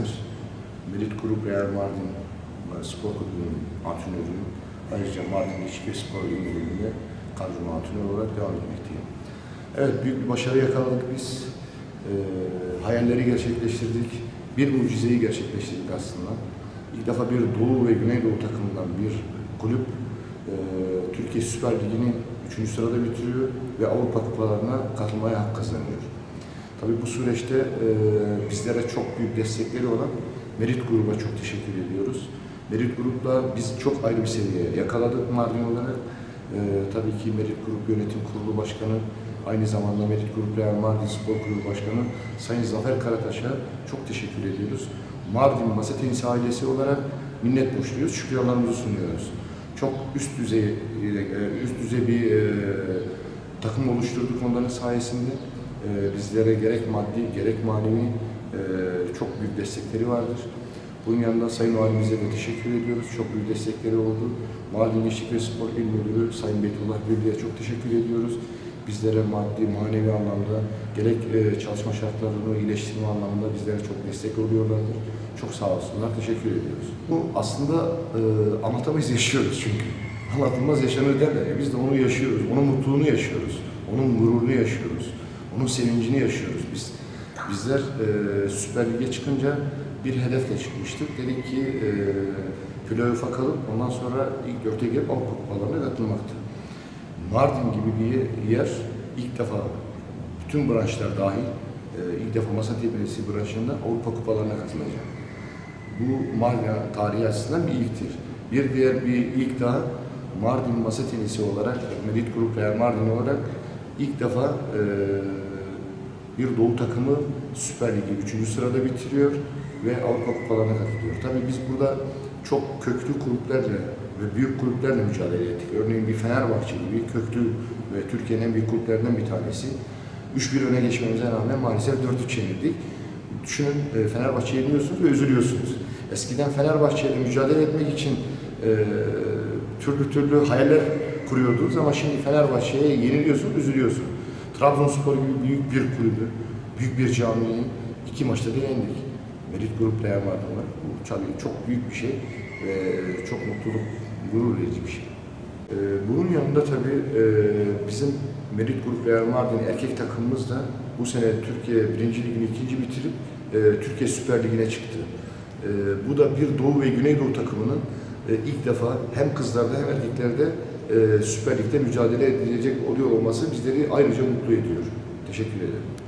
arkadaş. Merit Grup Real Mardin e, Spor Kulübü'nün antrenörüyüm. Ayrıca Mardin İçki Spor Kulübü'nde kadrolu antrenör olarak devam etmekteyim. Evet, büyük bir başarı yakaladık biz. E, hayalleri gerçekleştirdik. Bir mucizeyi gerçekleştirdik aslında. İlk defa bir Doğu ve Güneydoğu takımından bir kulüp e, Türkiye Süper Ligi'ni 3. sırada bitiriyor ve Avrupa Kupalarına katılmaya hak kazanıyor. Tabii bu süreçte e, bizlere çok büyük destekleri olan Merit Grubu'na çok teşekkür ediyoruz. Merit Grup'la biz çok ayrı bir seviyeye yakaladık Mardin olarak. E, tabii ki Merit Grup Yönetim Kurulu Başkanı, aynı zamanda Merit Grup Real Mardin Spor Kulübü Başkanı Sayın Zafer Karataş'a çok teşekkür ediyoruz. Mardin Masa Tenisi ailesi olarak minnet borçluyuz, şükranlarımızı sunuyoruz. Çok üst düzey, e, üst düzey bir takım oluşturduk onların sayesinde. E, bizlere gerek maddi gerek manevi e, çok büyük destekleri vardır. Bunun yanında Sayın Valimize de teşekkür ediyoruz. Çok büyük destekleri oldu. Mardin Gençlik ve Spor İl Müdürü Sayın Beytullah Gülü'ye çok teşekkür ediyoruz. Bizlere maddi, manevi anlamda gerek e, çalışma şartlarını iyileştirme anlamında bizlere çok destek oluyorlardır. Çok sağ olsunlar, teşekkür ediyoruz. Bu aslında e, anlatamayız, yaşıyoruz çünkü. Anlatılmaz yaşanır derler ya, biz de onu yaşıyoruz, onun mutluluğunu yaşıyoruz, onun gururunu yaşıyoruz, onun sevincini yaşıyoruz biz. Bizler e, Süper Lig'e çıkınca bir hedefle çıkmıştık. Dedik ki e, playoff'a kalıp ondan sonra ilk dörte girip Avrupa Kupalarına katılmaktı. Mardin gibi bir yer ilk defa bütün branşlar dahil e, ilk defa masa tenisi branşında Avrupa Kupalarına katılacak. Bu Mardin tarihi açısından bir ilktir. Bir diğer bir ilk daha Mardin masa tenisi olarak, Merit Grup Real Mardin olarak ilk defa e, bir doğu takımı Süper Ligi 3. sırada bitiriyor ve Avrupa Kupalarına katılıyor. Tabii biz burada çok köklü kulüplerle ve büyük kulüplerle mücadele ettik. Örneğin bir Fenerbahçe gibi köklü ve Türkiye'nin en büyük kulüplerinden bir tanesi. 3-1 öne geçmemize rağmen maalesef 4-3 yenildik. Düşünün e, Fenerbahçe'yi yeniyorsunuz ve üzülüyorsunuz. Eskiden Fenerbahçe ile mücadele etmek için e, türlü türlü hayaller kuruyordunuz ama şimdi Fenerbahçe'ye yeniliyorsunuz, üzülüyorsunuz. Trabzonspor gibi büyük bir kulübü, büyük bir camiyi iki maçta da yendik. Merit Grup Mardin var. Bu tabii çok büyük bir şey ve çok mutluluk, gurur verici bir şey. Ee, bunun yanında tabii e, bizim Merit Grup Real Mardin erkek takımımız da bu sene Türkiye 1. Ligini ikinci bitirip e, Türkiye Süper Ligi'ne çıktı. E, bu da bir Doğu ve Güneydoğu takımının ilk defa hem kızlarda hem erkeklerde Süper Lig'de mücadele edilecek oluyor olması bizleri ayrıca mutlu ediyor. Teşekkür ederim.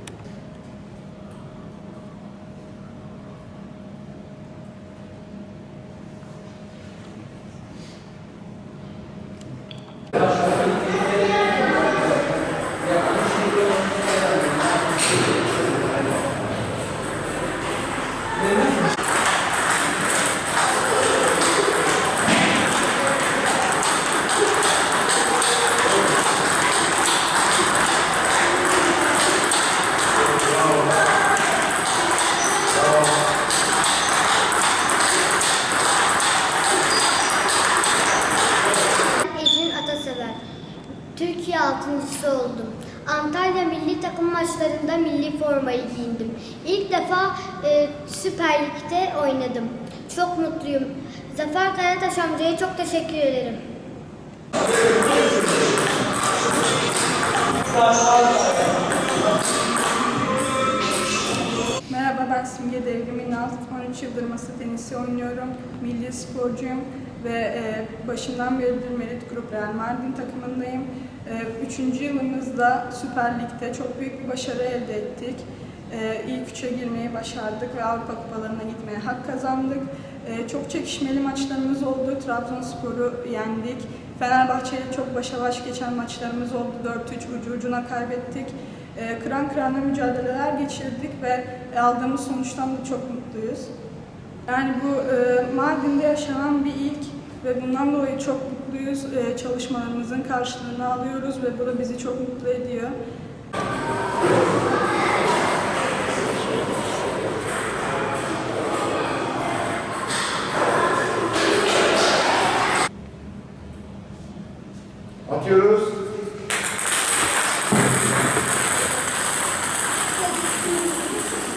Türkiye altıncısı oldum. Antalya milli takım maçlarında milli formayı giyindim. İlk defa e, Süper Lig'de oynadım. Çok mutluyum. Zafer Karataş amcaya çok teşekkür ederim. Merhaba ben Simge Devrim İnal. 13 yıldır masa tenisi oynuyorum. Milli sporcuyum ve e, başından beridir Merit Grup Real Mardin takımındayım. E, üçüncü yılımızda Süper Lig'de çok büyük bir başarı elde ettik. E, ilk üçe girmeyi başardık ve Avrupa Kupalarına gitmeye hak kazandık. E, çok çekişmeli maçlarımız oldu. Trabzonspor'u yendik. Fenerbahçe ile çok başa baş geçen maçlarımız oldu. 4-3 ucu ucuna kaybettik. Kıran kırana mücadeleler geçirdik ve e, aldığımız sonuçtan da çok mutluyuz. Yani bu e, Mardin'de yaşanan bir ilk ve bundan dolayı çok mutluyuz. E, çalışmalarımızın karşılığını alıyoruz ve bu da bizi çok mutlu ediyor. Atıyoruz.